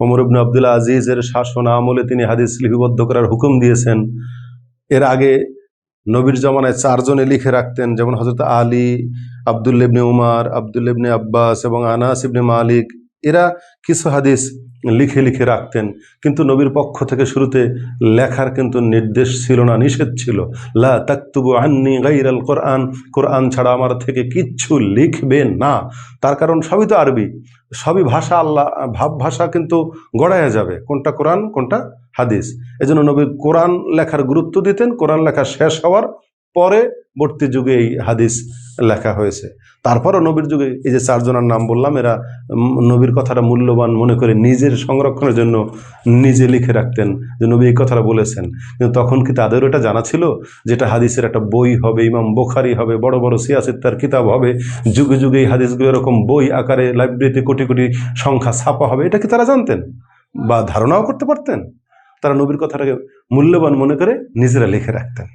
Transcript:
ওমর ইবনু আবদুল্লাহ আজিজের শাসন আমলে তিনি হাদিস লিপিবদ্ধ করার হুকুম দিয়েছেন। এর আগে নবীর জমানায় চারজনে লিখে রাখতেন, যেমন হজরত আলী আবদুল্লিবনে উমার আবদুল্লিবনে আব্বাস এবং আনাস ইবনে মালিক। এরা কিছু হাদিস লিখে লিখে রাখতেন, কিন্তু নবীর পক্ষ থেকে শুরুতে লেখার কিন্তু নির্দেশ ছিল না, নিষেধ ছিল। লা তাকতুবু আন্নি গাইরাল কোরআন কোরআন ছাড়া আমার থেকে কিচ্ছু লিখবে না। তার কারণ সবই তো আরবি। সবই ভাষা আল্লাহ, ভাব ভাষা কিন্তু গড়াইয়া যাবে, কোনটা কোরআন, কোনটা হাদিস। এজন্য নবী কোরআন লেখার গুরুত্ব দিতেন, কোরআন লেখা শেষ হওয়ার পরে বর্তী যুগে এই হাদিস লেখা হয়েছে। তারপরও নবীর যুগে এই যে চারজনের নাম বললাম, এরা নবীর কথাটা মূল্যবান মনে করে নিজের সংরক্ষণের জন্য নিজে লিখে রাখতেন যে নবী এই কথাটা বলেছেন। কিন্তু তখন কি তাদের এটা জানা ছিল? যেটা হাদিসের একটা বই হবে, ইমাম বোখারি হবে, বড় বড় সিয়াসিত্তার কিতাব হবে, যুগে যুগে এই হাদিসগুলো এরকম বই আকারে লাইব্রেরিতে কোটি কোটি সংখ্যা ছাপা হবে, এটা কি তারা জানতেন? বা ধারণাও করতে পারতেন? তারা নবীর কথাটাকে মূল্যবান মনে করে নিজেরা লিখে রাখতেন।